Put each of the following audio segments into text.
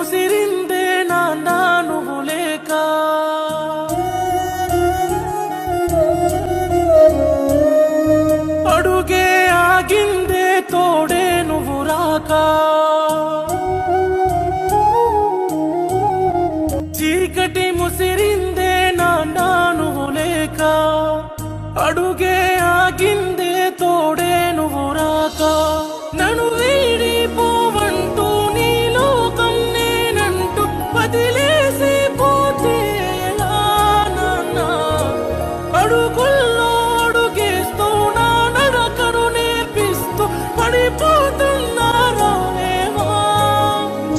ముసిరిందే నాన్న అడుగుల్లో అడుగేస్తూ నా నడకను నేర్పిస్తూ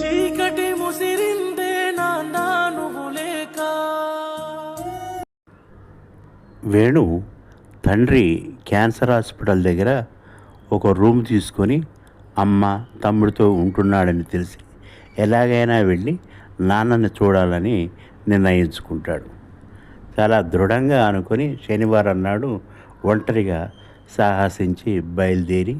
చీకటి ముసిరిందే నువ్వు లేక. వేణు తండ్రి క్యాన్సర్ హాస్పిటల్ దగ్గర ఒక రూమ్ తీసుకొని అమ్మ తమ్ముడితో ఉంటున్నాడని తెలిసి ఎలాగైనా వెళ్ళి నాన్నని చూడాలని నిర్ణయించుకుంటాడు. చాలా దృఢంగా అనుకొని శనివారం నాడు ఒంటరిగా సాహసించి బయలుదేరి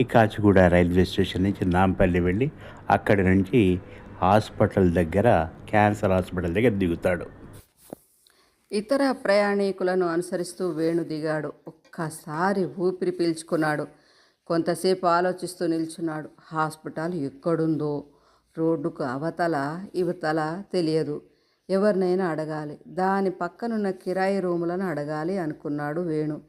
ఈ కాచిగూడ రైల్వే స్టేషన్ నుంచి నాంపల్లి వెళ్ళి అక్కడి నుంచి హాస్పిటల్ దగ్గర క్యాన్సర్ హాస్పిటల్ దగ్గర దిగుతాడు. ఇతర ప్రయాణికులను అనుసరిస్తూ వేణు దిగాడు. ఒక్కసారి ఊపిరి పీల్చుకున్నాడు. కొంతసేపు ఆలోచిస్తూ నిల్చున్నాడు. హాస్పిటల్ ఎక్కడుందో? రోడ్డుకు అవతల ఇవతల తెలియదు. ఎవరినైనా అడగాలి. దాని పక్కనున్న కిరాయి రూములను అడగాలి అనుకున్నాడు వేణు.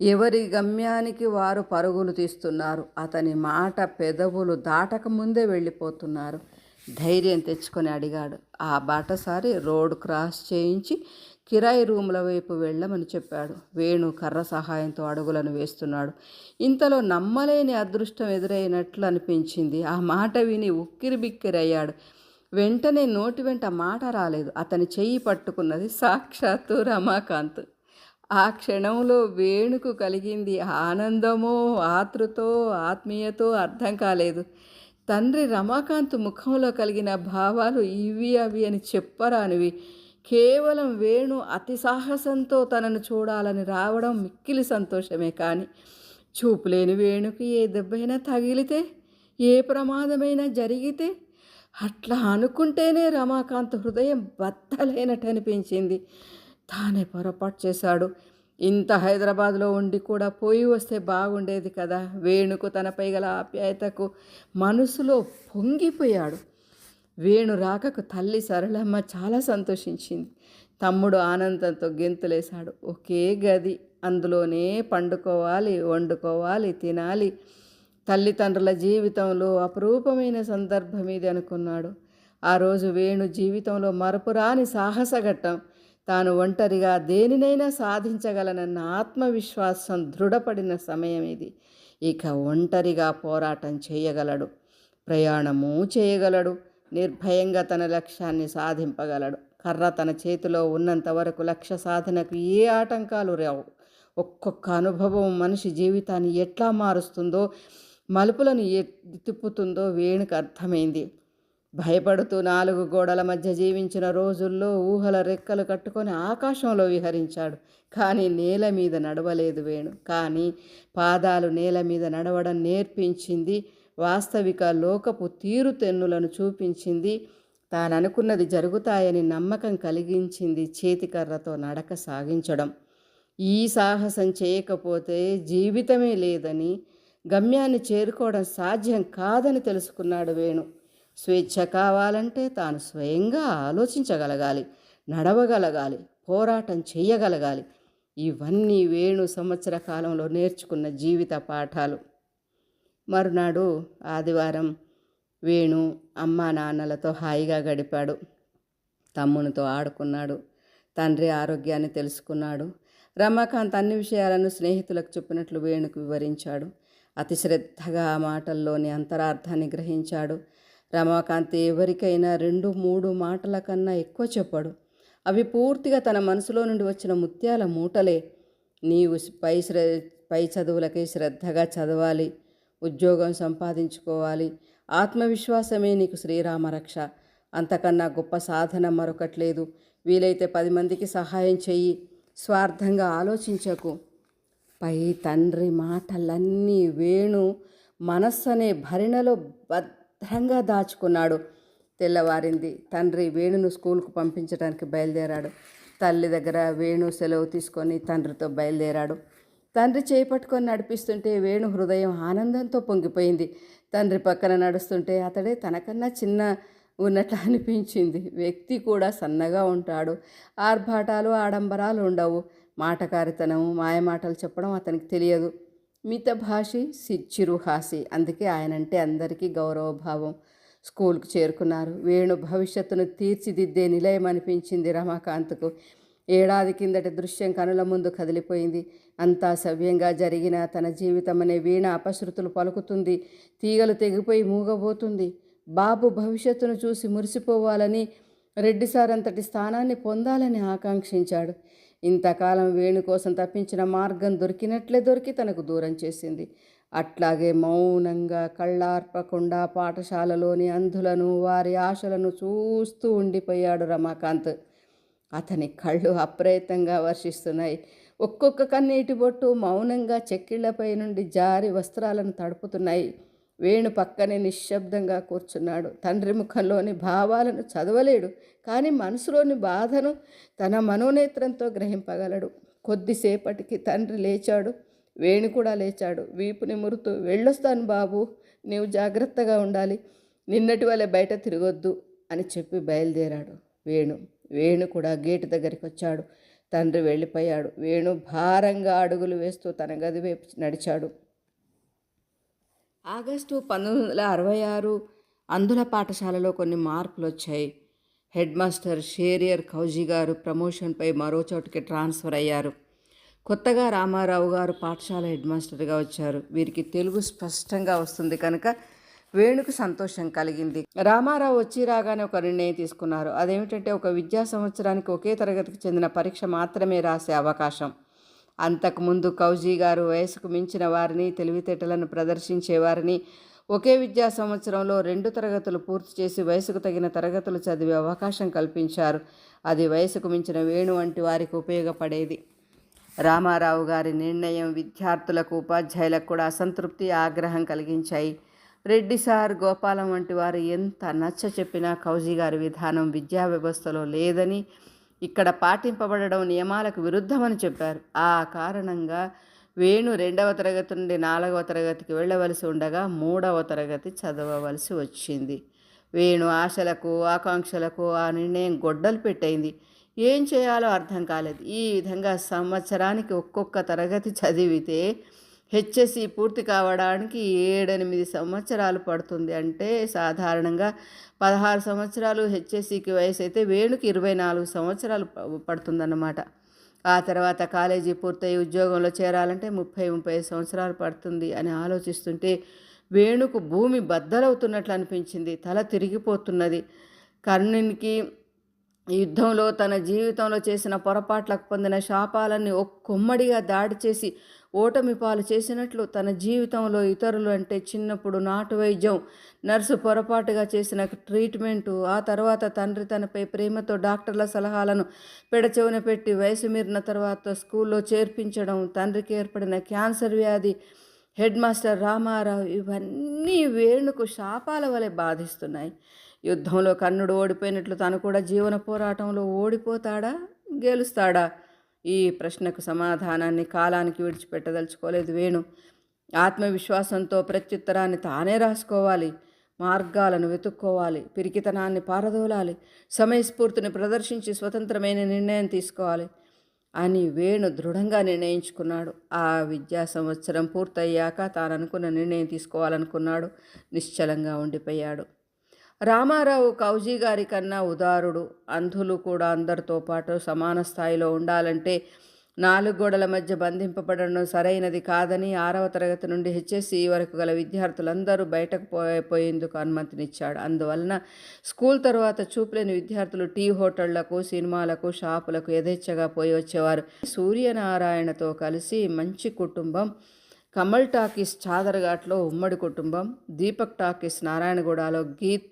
ఎవరి గమ్యానికి వారు పరుగులు తీస్తున్నారు? అతని మాట పెదవులు దాటక ముందే వెళ్ళిపోతున్నారు. ధైర్యం తెచ్చుకొని అడిగాడు. ఆ బాటసారి రోడ్ క్రాస్ చేయించి కిరాయి రూముల వైపు వెళ్ళమని చెప్పాడు. వేణు కర్ర సహాయంతో అడుగులను వేస్తున్నాడు. ఇంతలో నమ్మలేని అదృష్టం ఎదురైనట్లు అనిపించింది. ఆ మాట విని ఉక్కిరి బిక్కిరయ్యాడు వెంటనే నోటి వెంట మాట రాలేదు. అతని చెయ్యి పట్టుకున్నది సాక్షాత్తు రమాకాంత్. ఆ క్షణంలో వేణుకు కలిగింది ఆనందమో ఆతృతో ఆత్మీయతో అర్థం కాలేదు. తండ్రి రమాకాంత్ ముఖంలో కలిగిన భావాలు ఇవి అవి అని చెప్పరానివి. కేవలం వేణు అతి సాహసంతో తనను చూడాలని రావడం మిక్కిలి సంతోషమే కానీ చూపులేని వేణుకి ఏ దెబ్బైనా తగిలితే ఏ ప్రమాదమైనా జరిగితే అట్లా అనుకుంటేనే రమాకాంత్ హృదయం బద్దలైనట్టు అనిపించింది తానే పొరపాటు చేశాడు. ఇంత హైదరాబాద్లో ఉండి కూడా పోయి వస్తే బాగుండేది కదా. వేణుకు తనపై గల ఆప్యాయతకు మనసులో పొంగిపోయాడు. వేణు రాకకు తల్లి సరళమ్మ చాలా సంతోషించింది. తమ్ముడు ఆనందంతో గెంతులేశాడు. ఒకే గది. అందులోనే పండుకోవాలి వండుకోవాలి తినాలి. తల్లిదండ్రుల జీవితంలో అపురూపమైన సందర్భం ఇది అనుకున్నాడు. ఆ రోజు వేణు జీవితంలో మరపురాని సాహసఘట్టం. తాను ఒంటరిగా దేనినైనా సాధించగలనన్న ఆత్మవిశ్వాసం దృఢపడిన సమయం ఇది. ఇక ఒంటరిగా పోరాటం చేయగలడు. ప్రయాణము చేయగలడు. నిర్భయంగా తన లక్ష్యాన్ని సాధింపగలడు. కర్ర తన చేతిలో ఉన్నంత వరకు లక్ష్య సాధనకు ఏ ఆటంకాలు రావు. ఒక్కొక్క అనుభవం మనిషి జీవితాన్ని ఎట్లా మారుస్తుందో మలుపులను తిప్పుతుందో వేణుకు అర్థమైంది. భయపడుతూ నాలుగు గోడల మధ్య జీవించిన రోజుల్లో ఊహల రెక్కలు కట్టుకొని ఆకాశంలో విహరించాడు. కానీ నేల మీద నడవలేదు వేణు. కానీ పాదాలు నేల మీద నడవడం నేర్పించింది. వాస్తవిక లోకపు తీరుతెన్నులను చూపించింది. తాను అనుకున్నది జరుగుతాయని నమ్మకం కలిగించింది చేతికర్రతో నడక సాగించడం. ఈ సాహసం చేయకపోతే జీవితమే లేదని గమ్యాన్ని చేరుకోవడం సాధ్యం కాదని తెలుసుకున్నాడు వేణు. స్వేచ్ఛ కావాలంటే తాను స్వయంగా ఆలోచించగలగాలి నడవగలగాలి పోరాటం చేయగలగాలి ఇవన్నీ వేణు సంవత్సర కాలంలో నేర్చుకున్న జీవిత పాఠాలు. మరునాడు ఆదివారం వేణు అమ్మా నాన్నలతో హాయిగా గడిపాడు. తమ్మునితో ఆడుకున్నాడు. తండ్రి ఆరోగ్యాన్ని తెలుసుకున్నాడు. రమాకాంత్ అన్ని విషయాలను స్నేహితులకు చెప్పినట్లు వేణుకు వివరించాడు. అతి శ్రద్ధగా ఆ మాటల్లోని అంతరార్థాన్ని గ్రహించాడు. రమాకాంత్ ఎవరికైనా రెండు మూడు మాటల కన్నా ఎక్కువ చెప్పాడు. అవి పూర్తిగా తన మనసులో నుండి వచ్చిన ముత్యాల మూటలే. నీవు పై శ్ర పై చదువులకి శ్రద్ధగా చదవాలి. ఉద్యోగం సంపాదించుకోవాలి. ఆత్మవిశ్వాసమే నీకు శ్రీరామరక్ష. అంతకన్నా గొప్ప సాధన మరొకట్లేదు. వీలైతే పది మందికి సహాయం చెయ్యి. స్వార్థంగా ఆలోచించకు. పై తండ్రి మాటలన్నీ వేణు మనస్సు అనే భరిణలో భద్రంగా దాచుకున్నాడు. తెల్లవారింది తండ్రి వేణును స్కూల్కు పంపించడానికి బయలుదేరాడు. తల్లి దగ్గర వేణు సెలవు తీసుకొని తండ్రితో బయలుదేరాడు. తండ్రి చేపట్టుకొని నడిపిస్తుంటే వేణు హృదయం ఆనందంతో పొంగిపోయింది. తండ్రి పక్కన నడుస్తుంటే అతడే తనకన్నా చిన్న ఉన్నట్లు అనిపించింది. వ్యక్తి కూడా సన్నగా ఉంటాడు. ఆర్భాటాలు ఆడంబరాలు ఉండవు. మాటకారితనం మాయమాటలు చెప్పడం అతనికి తెలియదు. మిత భాషి చిరుహాసి అందుకే ఆయనంటే అందరికీ గౌరవభావం. స్కూల్కు చేరుకున్నారు. వేణు భవిష్యత్తును తీర్చిదిద్దే నిలయం అనిపించింది రమాకాంత్కు. ఏడాది కిందటి దృశ్యం కనుల ముందు కదిలిపోయింది. అంతా సవ్యంగా జరిగిన తన జీవితం అనే వీణ అపశృతులు పలుకుతుంది. తీగలు తెగిపోయి మూగబోతుంది. బాబు భవిష్యత్తును చూసి మురిసిపోవాలని రెడ్డి సార్ అంతటి స్థానాన్ని పొందాలని ఆకాంక్షించాడు. ఇంతకాలం వేణు కోసం తప్పించిన మార్గం దొరికినట్లే దొరికి తనకు దూరం చేసింది. అట్లాగే మౌనంగా కళ్ళార్పకుండా పాఠశాలలోని అంధులను వారి ఆశలను చూస్తూ ఉండిపోయాడు రమాకాంత్. అతని కళ్ళు అప్రయత్నంగా వర్షిస్తున్నాయి. ఒక్కొక్క కన్నీటి బొట్టు మౌనంగా చెక్కిళ్ళపై నుండి జారి వస్త్రాలను తడుపుతున్నాయి. వేణు పక్కనే నిశ్శబ్దంగా కూర్చున్నాడు. తండ్రి ముఖంలోని భావాలను చదవలేడు కానీ మనసులోని బాధను తన మనోనేత్రంతో గ్రహింపగలడు. కొద్దిసేపటికి తండ్రి లేచాడు. వేణు కూడా లేచాడు. వీపు నిమురుతూ వెళ్ళొస్తాను బాబు నీవు జాగ్రత్తగా ఉండాలి. నిన్నటి వలె బయట తిరగొద్దు అని చెప్పి బయలుదేరాడు వేణు. వేణు కూడా గేటు దగ్గరికి వచ్చాడు. తండ్రి వెళ్ళిపోయాడు. వేణు భారంగా అడుగులు వేస్తూ తన గది వైపు నడిచాడు. ఆగస్టు పంతొమ్మిది వందల అరవై ఆరు అందుల పాఠశాలలో కొన్ని మార్పులు వచ్చాయి హెడ్ మాస్టర్ షేరియర్ కౌజీ గారు ప్రమోషన్పై మరో చోటుకి ట్రాన్స్ఫర్ అయ్యారు. కొత్తగా రామారావు గారు పాఠశాల హెడ్ మాస్టర్గా వచ్చారు. వీరికి తెలుగు స్పష్టంగా వస్తుంది కనుక వేణుకు సంతోషం కలిగింది. రామారావు వచ్చి రాగానే ఒక నిర్ణయం తీసుకున్నారు. అదేమిటంటే ఒక విద్యా సంవత్సరానికి ఒకే తరగతికి చెందిన పరీక్ష మాత్రమే రాసే అవకాశం. అంతకుముందు కౌజీ గారు వయసుకు మించిన వారిని తెలివితేటలను ప్రదర్శించేవారిని ఒకే విద్యా సంవత్సరంలో రెండు తరగతులు పూర్తి చేసి వయసుకు తగిన తరగతులు చదివే అవకాశం కల్పించారు. అది వయసుకు మించిన వేణు వంటి వారికి ఉపయోగపడేది. రామారావు గారి నిర్ణయం విద్యార్థులకు ఉపాధ్యాయులకు కూడా అసంతృప్తి ఆగ్రహం కలిగించాయి. రెడ్డి సార్ గోపాలం వంటి వారు ఎంత నచ్చ చెప్పినా కౌజీ గారి విధానం విద్యా వ్యవస్థలో లేదని ఇక్కడ పాటింపబడడం నియమాలకు విరుద్ధమని చెప్పారు. ఆ కారణంగా వేణు రెండవ తరగతి నుండి నాలుగవ తరగతికి వెళ్ళవలసి ఉండగా మూడవ తరగతి చదవవలసి వచ్చింది. వేణు ఆశలకు ఆకాంక్షలకు ఆ నిర్ణయం గొడ్డలు పెట్టయింది ఏం చేయాలో అర్థం కాలేదు. ఈ విధంగా సంవత్సరానికి ఒక్కొక్క తరగతి చదివితే హెచ్ఎస్సి పూర్తి కావడానికి ఏడెనిమిది సంవత్సరాలు పడుతుంది. అంటే సాధారణంగా పదహారు సంవత్సరాలు హెచ్ఎస్సికి వయసు అయితే వేణుకి ఇరవై నాలుగు సంవత్సరాలు పడుతుందన్నమాట. ఆ తర్వాత కాలేజీ పూర్తయి ఉద్యోగంలో చేరాలంటే ముప్పై ముప్పై సంవత్సరాలు పడుతుంది అని ఆలోచిస్తుంటే వేణుకు భూమి బద్దలవుతున్నట్లు అనిపించింది. తల తిరిగిపోతున్నది. కర్ణునికి యుద్ధంలో తన జీవితంలో చేసిన పొరపాట్లకు పొందిన శాపాలన్నీ ఒక్కొమ్మడిగా దాడి చేసి ఓటమి పాలు చేసినట్లు తన జీవితంలో ఇతరులు అంటే చిన్నప్పుడు నాటు వైద్యం నర్సు పొరపాటుగా చేసిన ట్రీట్మెంటు ఆ తర్వాత తండ్రి తనపై ప్రేమతో డాక్టర్ల సలహాలను పెడచెవున పెట్టి వయసు మీరిన తర్వాత స్కూల్లో చేర్పించడం తండ్రికి ఏర్పడిన క్యాన్సర్ వ్యాధి హెడ్ మాస్టర్ రామారావు ఇవన్నీ వేణుకు శాపాల వలె బాధిస్తున్నాయి. యుద్ధంలో కన్నుడు ఓడిపోయినట్లు తను కూడా జీవన పోరాటంలో ఓడిపోతాడా? గెలుస్తాడా? ఈ ప్రశ్నకు సమాధానాన్ని కాలానికి విడిచిపెట్టదలుచుకోలేదు వేణు. ఆత్మవిశ్వాసంతో ప్రత్యుత్తరాన్ని తానే రాసుకోవాలి. మార్గాలను వెతుక్కోవాలి. పిరికితనాన్ని పారదోలాలి. సమయస్ఫూర్తిని ప్రదర్శించి స్వతంత్రమైన నిర్ణయం తీసుకోవాలి అని వేణు దృఢంగా నిర్ణయించుకున్నాడు. ఆ విద్యా సంవత్సరం పూర్తయ్యాక తాను అనుకున్న నిర్ణయం తీసుకోవాలనుకున్నాడు. నిశ్చలంగా ఉండిపోయాడు. రామారావు కౌజీ గారి కన్నా ఉదారుడు. అంధులు కూడా అందరితో పాటు సమాన స్థాయిలో ఉండాలంటే నాలుగు గోడల మధ్య బంధింపబడడం సరైనది కాదని ఆరవ తరగతి నుండి హెచ్ఎస్సి వరకు గల విద్యార్థులందరూ బయటకు పోయేందుకు అనుమతినిచ్చాడు. అందువలన స్కూల్ తర్వాత చూపులేని విద్యార్థులు టీ హోటళ్ళకు సినిమాలకు షాపులకు యథేచ్ఛగా పోయి వచ్చేవారు. సూర్యనారాయణతో కలిసి మంచి కుటుంబం కమల్ టాకీస్ చాదరఘాట్లో ఉమ్మడి కుటుంబం దీపక్ టాకీస్ నారాయణగూడలో గీత్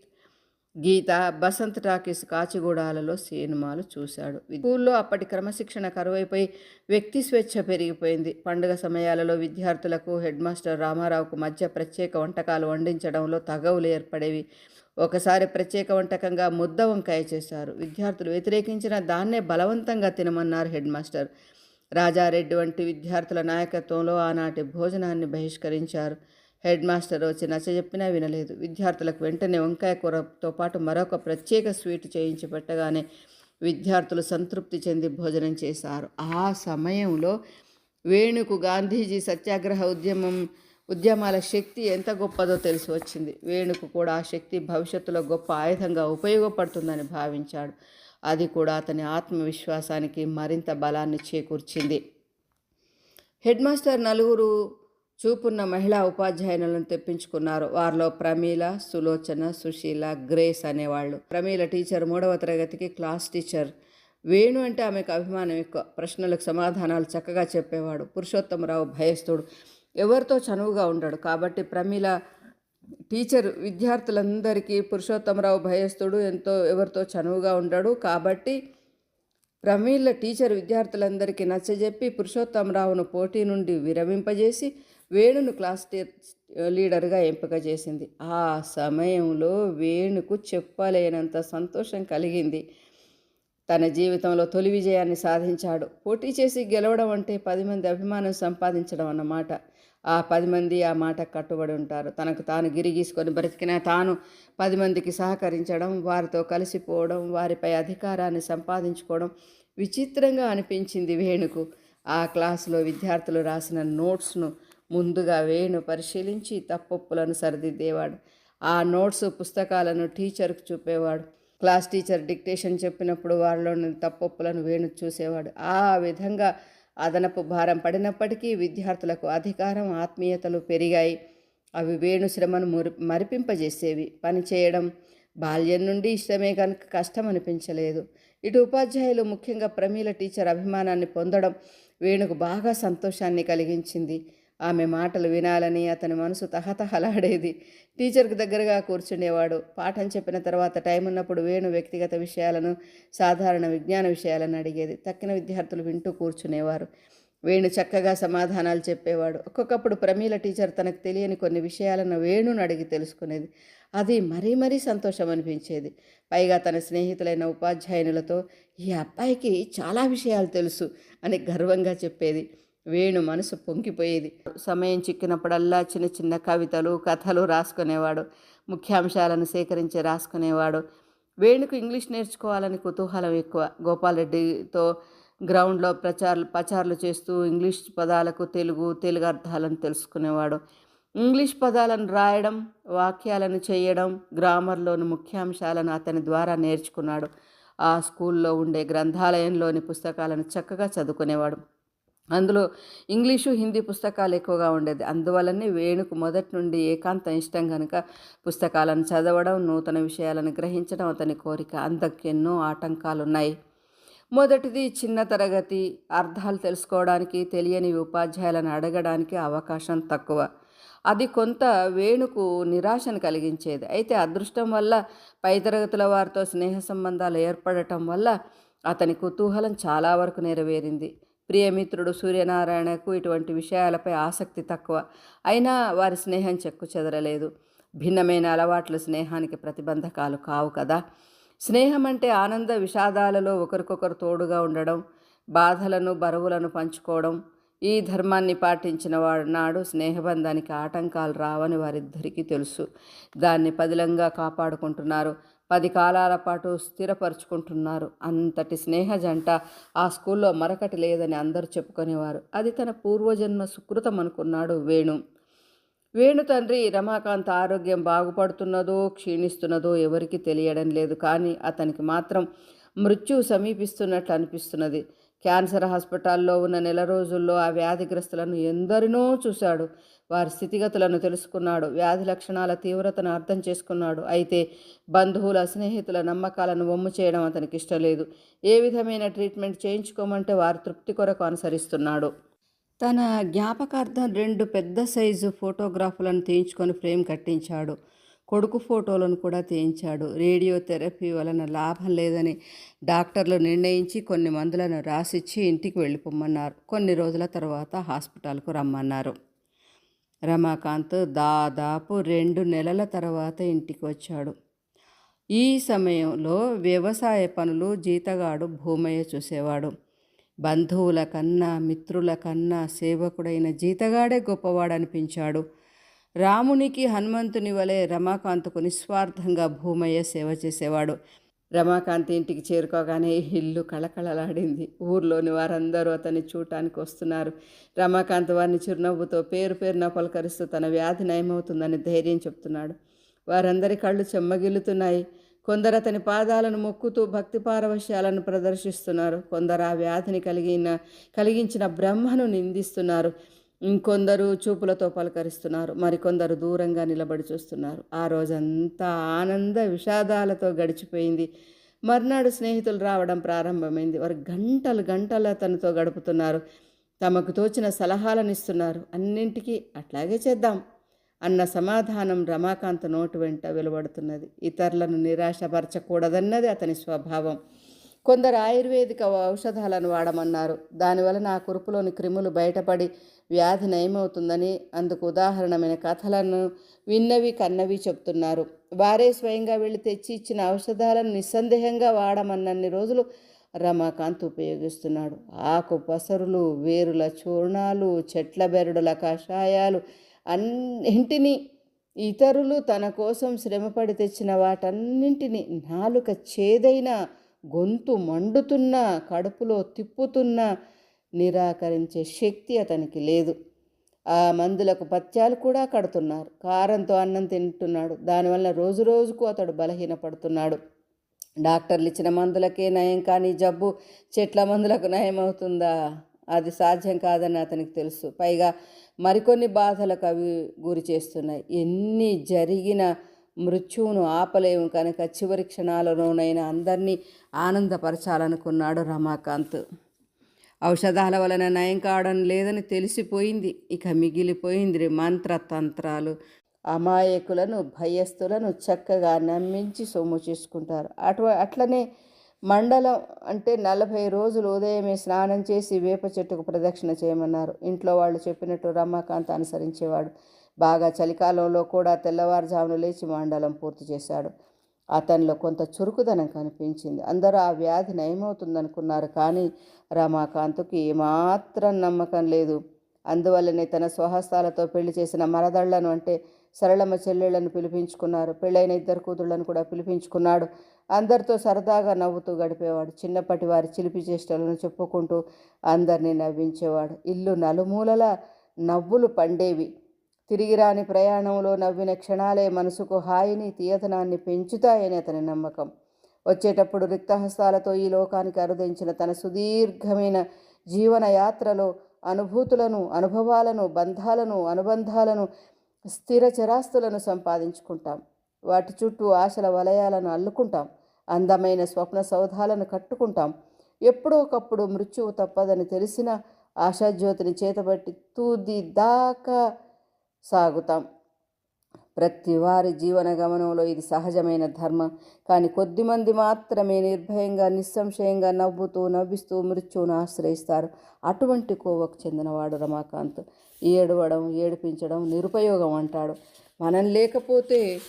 గీత బసంత్ టాకీస్ కాచిగూడాలలో సినిమాలు చూశాడు. స్కూల్లో అప్పటి క్రమశిక్షణ కరువైపోయి వ్యక్తి స్వేచ్ఛ పెరిగిపోయింది. పండుగ సమయాలలో విద్యార్థులకు హెడ్ మాస్టర్ రామారావుకు మధ్య ప్రత్యేక వంటకాలు వండించడంలో తగవులు ఏర్పడేవి. ఒకసారి ప్రత్యేక వంటకంగా ముద్ద వంకాయ చేశారు. విద్యార్థులు వ్యతిరేకించిన దాన్నే బలవంతంగా తినమన్నారు హెడ్ మాస్టర్. రాజారెడ్డి వంటి విద్యార్థుల నాయకత్వంలో ఆనాటి భోజనాన్ని బహిష్కరించారు. హెడ్ మాస్టర్ వచ్చి నచ్చజెప్పినా వినలేదు. విద్యార్థులకు వెంటనే వంకాయ కూరతో పాటు మరొక ప్రత్యేక స్వీట్ చేయించి పెట్టగానే విద్యార్థులు సంతృప్తి చెంది భోజనం చేశారు. ఆ సమయంలో వేణుకు గాంధీజీ సత్యాగ్రహ ఉద్యమం ఉద్యమాల శక్తి ఎంత గొప్పదో తెలిసి వచ్చింది. వేణుకు కూడా ఆ శక్తి భవిష్యత్తులో గొప్ప ఆయుధంగా ఉపయోగపడుతుందని భావించాడు. అది కూడా అతని ఆత్మవిశ్వాసానికి మరింత బలాన్ని చేకూర్చింది. హెడ్ మాస్టర్ నలుగురు చూపున్న మహిళా ఉపాధ్యాయులను తెప్పించుకున్నారు. వారిలో ప్రమీల సులోచన సుశీల గ్రేస్ అనేవాళ్ళు. ప్రమీల టీచర్ మూడవ తరగతికి క్లాస్ టీచర్. వేణు అంటే ఆమెకు అభిమానం ఎక్కువ. ప్రశ్నలకు సమాధానాలు చక్కగా చెప్పేవాడు. పురుషోత్తమరావు భయస్థుడు. ఎవరితో చనువుగా ఉండడు. కాబట్టి ప్రమీల టీచర్ విద్యార్థులందరికీ పురుషోత్తమరావు భయస్థుడు. ఎంతో ఎవరితో చనువుగా ఉండడు. కాబట్టి ప్రమీల టీచర్ విద్యార్థులందరికీ నచ్చజెప్పి పురుషోత్తమరావును పోటీ నుండి విరమింపజేసి వేణును క్లాస్ లీడర్గా ఎంపిక చేసింది. ఆ సమయంలో వేణుకు చెప్పలేనంత సంతోషం కలిగింది. తన జీవితంలో తొలి విజయాన్ని సాధించాడు. పోటీ చేసి గెలవడం అంటే పది మంది అభిమానం సంపాదించడం అన్నమాట. ఆ పది మంది ఆ మాట కట్టుబడి ఉంటారు. తనకు తాను గిరిగీసుకొని బ్రతికిన తాను పది మందికి సహకరించడం వారితో కలిసిపోవడం వారిపై అధికారాన్ని సంపాదించుకోవడం విచిత్రంగా అనిపించింది వేణుకు. ఆ క్లాసులో విద్యార్థులు రాసిన నోట్స్ను ముందుగా వేణు పరిశీలించి తప్పొప్పులను సరిదిద్దేవాడు. ఆ నోట్స్ పుస్తకాలను టీచర్కు చూపేవాడు. క్లాస్ టీచర్ డిక్టేషన్ చెప్పినప్పుడు వారిలోని తప్పొప్పులను వేణు చూసేవాడు. ఆ విధంగా అదనపు భారం పడినప్పటికీ విద్యార్థులకు అధికారం ఆత్మీయతలు పెరిగాయి. అవి వేణు శ్రమను మురి మరిపింపజేసేవి. పనిచేయడం బాల్యం నుండి ఇష్టమే కనుక కష్టం అనిపించలేదు ఇటు ఉపాధ్యాయులు ముఖ్యంగా ప్రమీల టీచర్ అభిమానాన్ని పొందడం వేణుకు బాగా సంతోషాన్ని కలిగించింది. ఆమె మాటలు వినాలని అతని మనసు తహతహలాడేది. టీచర్కి దగ్గరగా కూర్చుండేవాడు. పాఠం చెప్పిన తర్వాత టైం ఉన్నప్పుడు వేణు వ్యక్తిగత విషయాలను సాధారణ విజ్ఞాన విషయాలను అడిగేది. తక్కిన విద్యార్థులు వింటూ కూర్చునేవారు. వేణు చక్కగా సమాధానాలు చెప్పేవాడు. ఒక్కొక్కప్పుడు ప్రమీల టీచర్ తనకు తెలియని కొన్ని విషయాలను వేణును అడిగి తెలుసుకునేది. అది మరీ మరీ సంతోషం అనిపించేది. పైగా తన స్నేహితులైన ఉపాధ్యాయునులతో ఈ అబ్బాయికి చాలా విషయాలు తెలుసు అని గర్వంగా చెప్పేది. వేణు మనసు పొంగిపోయేది. సమయం చిక్కినప్పుడల్లా చిన్న చిన్న కవితలు కథలు రాసుకునేవాడు. ముఖ్యాంశాలను సేకరించి రాసుకునేవాడు. వేణుకు ఇంగ్లీష్ నేర్చుకోవాలని కుతూహలం ఎక్కువ. గోపాలరెడ్డితో గ్రౌండ్లో ప్రచారాలు ప్రచారాలు చేస్తూ ఇంగ్లీష్ పదాలకు తెలుగు తెలుగు అర్థాలను తెలుసుకునేవాడు. ఇంగ్లీష్ పదాలను రాయడం వాక్యాలను చేయడం గ్రామర్లోని ముఖ్యాంశాలను అతని ద్వారా నేర్చుకున్నాడు. ఆ స్కూల్లో ఉండే గ్రంథాలయంలోని పుస్తకాలను చక్కగా చదువుకునేవాడు. అందులో ఇంగ్లీషు హిందీ పుస్తకాలు ఎక్కువగా ఉండేది. అందువల్లనే వేణుకు మొదటి నుండి ఏకాంతం ఇష్టం కనుక పుస్తకాలను చదవడం నూతన విషయాలను గ్రహించడం అతని కోరిక. అందకెన్నో ఆటంకాలు ఉన్నాయి మొదటిది చిన్న తరగతి. అర్థాలు తెలుసుకోవడానికి తెలియని ఉపాధ్యాయులను అడగడానికి అవకాశం తక్కువ. అది కొంత వేణుకు నిరాశను కలిగించేది. అయితే అదృష్టం వల్ల పై తరగతుల వారితో స్నేహ సంబంధాలు ఏర్పడటం వల్ల అతని కుతూహలం చాలా వరకు నెరవేరింది. ప్రియమిత్రుడు సూర్యనారాయణకు ఇటువంటి విషయాలపై ఆసక్తి తక్కువ. అయినా వారి స్నేహం చెక్కు చెదరలేదు. భిన్నమైన అలవాట్లు స్నేహానికి ప్రతిబంధకాలు కావు కదా. స్నేహం అంటే ఆనంద విషాదాలలో ఒకరికొకరు తోడుగా ఉండడం బాధలను బరువులను పంచుకోవడం. ఈ ధర్మాన్ని పాటించిన వాడు నాడు స్నేహబంధానికి ఆటంకాలు రావని వారిద్దరికీ తెలుసు. దాన్ని పదిలంగా కాపాడుకుంటున్నారు. పది కాలాల పాటు స్థిరపరుచుకుంటున్నారు. అంతటి స్నేహ జంట ఆ స్కూల్లో మరొకటి లేదని అందరూ చెప్పుకునేవారు. అది తన పూర్వజన్మ సుకృతం అనుకున్నాడు వేణు. వేణు తండ్రి రమాకాంత్ ఆరోగ్యం బాగుపడుతున్నదో క్షీణిస్తున్నదో ఎవరికి తెలియడం లేదు. కానీ అతనికి మాత్రం మృత్యువు సమీపిస్తున్నట్లు అనిపిస్తున్నది. క్యాన్సర్ హాస్పిటల్లో ఉన్న నెల రోజుల్లో ఆ వ్యాధిగ్రస్తులను ఎందరినో చూశాడు. వారి స్థితిగతులను తెలుసుకున్నాడు. వ్యాధి లక్షణాల తీవ్రతను అర్థం చేసుకున్నాడు. అయితే బంధువుల స్నేహితుల నమ్మకాలను వమ్ము చేయడం అతనికి ఇష్టం లేదు ఏ విధమైన ట్రీట్మెంట్ చేయించుకోమంటే వారి తృప్తి కొరకు అనుసరిస్తున్నాడు. తన జ్ఞాపకార్థం రెండు పెద్ద సైజు ఫోటోగ్రాఫ్లను తీయించుకొని ఫ్రేమ్ కట్టించాడు. కొడుకు ఫోటోలను కూడా తీయించాడు. రేడియో థెరపీ వలన లాభం లేదని డాక్టర్లు నిర్ణయించి కొన్ని మందులను రాసిచ్చి ఇంటికి వెళ్ళిపోమన్నారు కొన్ని రోజుల తర్వాత హాస్పిటల్కు రమ్మన్నారు. రమాకాంత్ దాదాపు రెండు నెలల తర్వాత ఇంటికి వచ్చాడు ఈ సమయంలో వ్యవసాయ పనులు జీతగాడు భూమయ్య చూసేవాడు. బంధువుల కన్నా మిత్రుల కన్నా సేవకుడైన జీతగాడే గొప్పవాడనిపించాడు. రామునికి హనుమంతుని వలె రమాకాంత్కు నిస్వార్థంగా భూమయ్య సేవ చేసేవాడు. రమాకాంత్ ఇంటికి చేరుకోగానే ఇల్లు కళకళలాడింది. ఊర్లోని వారందరూ అతన్ని చూడటానికి వస్తున్నారు. రమాకాంత్ వారిని చిరునవ్వుతో పేరు పేరున పలకరిస్తూ తన వ్యాధి నయమవుతుందని ధైర్యం చెప్తున్నాడు. వారందరి కళ్ళు చెమ్మగిల్లుతున్నాయి. కొందరు అతని పాదాలను మొక్కుతూ భక్తి పారవశ్యాలను ప్రదర్శిస్తున్నారు. కొందరు ఆ వ్యాధిని కలిగిన కలిగించిన బ్రహ్మను నిందిస్తున్నారు. ఇంకొందరు చూపులతో పలకరిస్తున్నారు. మరికొందరు దూరంగా నిలబడి చూస్తున్నారు. ఆ రోజంతా ఆనంద విషాదాలతో గడిచిపోయింది. మర్నాడు స్నేహితులు రావడం ప్రారంభమైంది. వారు గంటలు గంటలు అతనితో గడుపుతున్నారు. తమకు తోచిన సలహాలను ఇస్తున్నారు అన్నింటికీ అట్లాగే చేద్దాం అన్న సమాధానం రమాకాంత్ నోటు వెంట వెలువడుతున్నది. ఇతరులను నిరాశపరచకూడదన్నది అతని స్వభావం. కొందరు ఆయుర్వేదిక ఔషధాలను వాడమన్నారు. దానివల్ల నా కురుపులోని క్రిములు బయటపడి వ్యాధి నయమవుతుందని అందుకు ఉదాహరణమైన కథలను విన్నవి కన్నవి చెప్తున్నారు వారే స్వయంగా వెళ్ళి తెచ్చి ఇచ్చిన ఔషధాలను నిస్సందేహంగా వాడమన్నన్ని రోజులు రమాకాంత్ ఉపయోగిస్తున్నాడు. ఆకు పసరులు వేరుల చూర్ణాలు చెట్ల బెరడుల కషాయాలు అన్నింటినీ ఇతరులు తన కోసం శ్రమపడి తెచ్చిన వాటన్నింటినీ నాలుక చేదైన గొంతు మండుతున్న కడుపులో తిప్పుతున్న నిరాకరించే శక్తి అతనికి లేదు. ఆ మందులకు పత్యాలు కూడా కడుతున్నారు. కారంతో అన్నం తింటున్నాడు. దానివల్ల రోజు రోజుకు అతడు బలహీనపడుతున్నాడు. డాక్టర్లు ఇచ్చిన మందులకే నయం కానీ జబ్బు చెట్ల మందులకు నయం అవుతుందా అది సాధ్యం కాదని అతనికి తెలుసు. పైగా మరికొన్ని బాధలకు అవి గురి చేస్తున్నాయి. ఎన్ని జరిగిన మృత్యువును ఆపలేము కనుక చివరి క్షణాలలోనైనా అందరినీ ఆనందపరచాలనుకున్నాడు రమాకాంత్. ఔషధాల వలన నయం కావడం లేదని తెలిసిపోయింది. ఇక మిగిలిపోయింది మంత్రతంత్రాలు. అమాయకులను భయస్థులను చక్కగా నమ్మించి సొమ్ము చేసుకుంటారు. అటు అట్లనే మండలం అంటే నలభై రోజులు ఉదయమే స్నానం చేసి వేప చెట్టుకు ప్రదక్షిణ చేయమన్నారు. ఇంట్లో వాళ్ళు చెప్పినట్టు రమాకాంత్ అనుసరించేవాడు. బాగా చలికాలంలో కూడా తెల్లవారుజామున లేచి మండలం పూర్తి చేశాడు. అతనిలో కొంత చురుకుదనం కనిపించింది. అందరూ ఆ వ్యాధి నయమవుతుందనుకున్నారు కానీ రమాకాంతుకి ఏమాత్రం నమ్మకం లేదు. అందువల్లనే తన స్వహస్తాలతో పెళ్ళి చేసిన మరదళ్ళను అంటే సరళమ్మ చెల్లెళ్ళను పిలిపించుకున్నారు. పెళ్ళైన ఇద్దరు కూతుళ్ళను కూడా పిలిపించుకున్నాడు. అందరితో సరదాగా నవ్వుతూ గడిపేవాడు. చిన్నప్పటి వారి చిలిపి చేష్టలను చెప్పుకుంటూ అందరినీ నవ్వించేవాడు. ఇల్లు నలుమూలల నవ్వులు పండేవి. తిరిగిరాని ప్రయాణంలో నవ్విన క్షణాలే మనసుకు హాయిని తీయతనాన్ని పెంచుతాయని అతని నమ్మకం. వచ్చేటప్పుడు రిక్తహస్తాలతో ఈ లోకానికి అరుదించిన తన సుదీర్ఘమైన జీవనయాత్రలో అనుభూతులను అనుభవాలను బంధాలను అనుబంధాలను స్థిర చరాస్తులను సంపాదించుకుంటాం. వాటి చుట్టూ ఆశల వలయాలను అల్లుకుంటాం. అందమైన స్వప్న సౌధాలను కట్టుకుంటాం. ఎప్పుడో ఒకప్పుడు మృత్యువు తప్పదని తెలిసిన ఆశాజ్యోతిని చేతబట్టి తూది దాకా సాగుతాం. ప్రతి వారి జీవన గమనంలో ఇది సహజమైన ధర్మం. కానీ కొద్దిమంది మాత్రమే నిర్భయంగా నిస్సంశయంగా నవ్వుతూ నవ్విస్తూ మృత్యువును ఆశ్రయిస్తారు. అటువంటి కోవకు చెందినవాడు రమాకాంత్. ఏడవడం ఏడిపించడం నిరుపయోగం అంటాడు. మనం లేకపోతే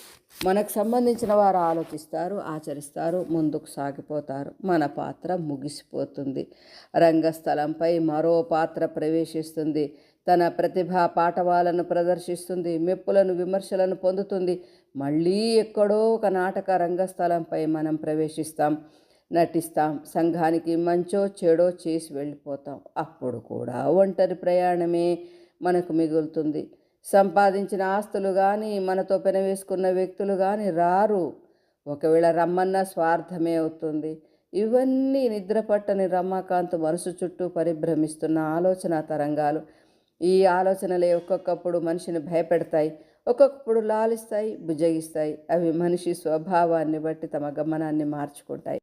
మనకు సంబంధించిన వారు ఆలోచిస్తారు ఆచరిస్తారు ముందుకు సాగిపోతారు. మన పాత్ర ముగిసిపోతుంది. రంగస్థలంపై మరో పాత్ర ప్రవేశిస్తుంది. తన ప్రతిభా పాటవాలను ప్రదర్శిస్తుంది మెప్పులను విమర్శలను పొందుతుంది. మళ్ళీ ఎక్కడో ఒక నాటక రంగస్థలంపై మనం ప్రవేశిస్తాం నటిస్తాం సంఘానికి మంచో చెడో చేసి వెళ్ళిపోతాం. అప్పుడు కూడా ఒంటరి ప్రయాణమే మనకు మిగులుతుంది. సంపాదించిన ఆస్తులు కానీ మనతో పెనవేసుకున్న వ్యక్తులు కానీ రారు. ఒకవేళ రమ్మన్నా స్వార్థమే అవుతుంది. ఇవన్నీ నిద్రపట్టని రమాకాంత్ మనసు చుట్టూ పరిభ్రమిస్తున్న ఆలోచన తరంగాలు. ఈ ఆలోచనలే ఒక్కొక్కప్పుడు మనిషిని భయపెడతాయి ఒక్కొక్కప్పుడు లాలిస్తాయి బుజ్జగిస్తాయి అవి మనిషి స్వభావాన్ని బట్టి తమ గమనాన్ని మార్చుకుంటాయి.